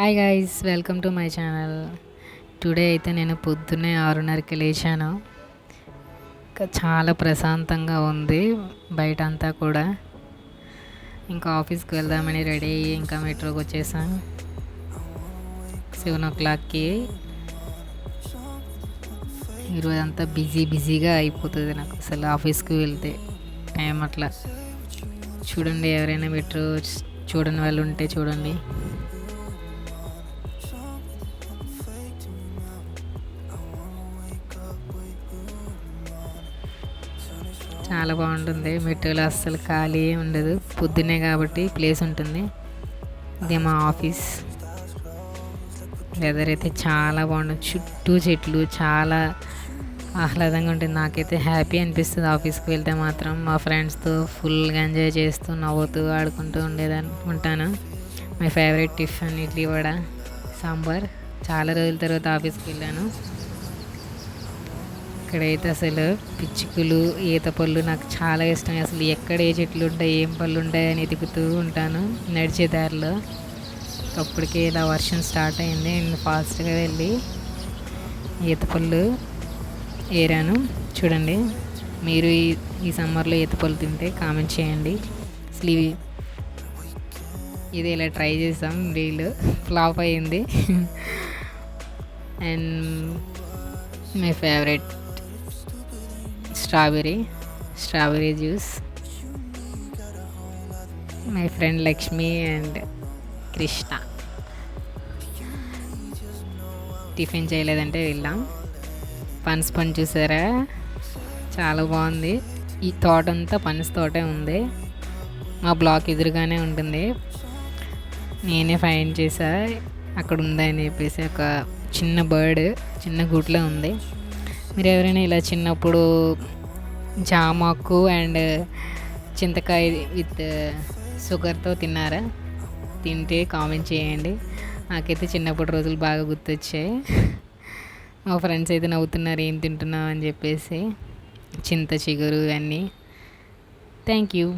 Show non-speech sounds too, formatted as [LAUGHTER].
Hi guys welcome to my channel today అయితే నేను పొద్దున్నే ఆరున్నరకి లేచాను. ఇంకా చాలా ప్రశాంతంగా ఉంది బయట అంతా కూడా. ఇంకా ఆఫీస్కి వెళ్దామని రెడీ అయ్యి ఇంకా మెట్రోకి వచ్చేసాం. సెవెన్ ఓ క్లాక్కి ఈరోజు అంతా బిజీ బిజీగా అయిపోతుంది నాకు అసలు ఆఫీస్కి వెళ్తే. టైం అట్లా. చూడండి ఎవరైనా మెట్రో చూడని వాళ్ళు ఉంటే చూడండి. చాలా బాగుంటుంది. మెటీరియల్ అస్సలు ఖాళీ ఉండదు. పొద్దున్నే కాబట్టి ప్లేస్ ఉంటుంది. ఇది మా ఆఫీస్. వెదర్ అయితే చాలా బాగుంటుంది. చుట్టూ చెట్లు చాలా ఆహ్లాదంగా ఉంటుంది. నాకైతే హ్యాపీ అనిపిస్తుంది ఆఫీస్కి వెళ్తే మాత్రం. మా ఫ్రెండ్స్తో ఫుల్గా ఎంజాయ్ చేస్తూ నవ్వుతూ ఆడుకుంటూ ఉండేదాన్ని ఉంటాను. My favourite tiffin idli vada sambar. చాలా రోజుల తర్వాత ఆఫీస్కి వెళ్ళాను. ఇక్కడైతే అసలు పిచ్చుకలు ఈత పళ్ళు నాకు చాలా ఇష్టం అసలు ఎక్కడ ఏ చెట్లు ఉంటాయి ఏం పళ్ళు ఉంటాయి అని ఎదుగుతూ ఉంటాను నడిచే దారిలో. అప్పటికే ఇలా వర్షం స్టార్ట్ అయింది. నేను ఫాస్ట్గా వెళ్ళి ఈత పళ్ళు ఏరాను. చూడండి మీరు ఈ ఈ సమ్మర్లో ఈత పళ్ళు తింటే కామెంట్ చేయండి. అసలు ఇవి ఇది ఇలా ట్రై చేసాం రీల్ ఫ్లాప్ అయ్యింది [LAUGHS] and my favourite strawberry strawberry juice. My friend Lakshmi and Krishna tiffin చేయలేదంటే వెళ్ళాం. పనస్ పని చూసారా? చాలా బాగుంది. ఈ తోట అంతా పనస్ తోటే ఉంది. మా బ్లాక్ ఎదురుగానే ఉంటుంది. నేనే ఫైన్ చేసా. అక్కడ ఉందని చెప్పేసి ఒక చిన్న బర్డ్ చిన్న గూట్లో ఉంది. మీరు ఎవరైనా ఇలా చిన్నప్పుడు జామాకు అండ్ చింతకాయ విత్ షుగర్తో తిన్నారా? తింటే కామెంట్ చేయండి. నాకైతే చిన్నప్పటి రోజులు బాగా గుర్తొచ్చాయి. మా ఫ్రెండ్స్ అయితే నవ్వుతున్నారు ఏం తింటున్నావు? అని చెప్పేసి. చింత చిగురు ఇవన్నీ. Thank you.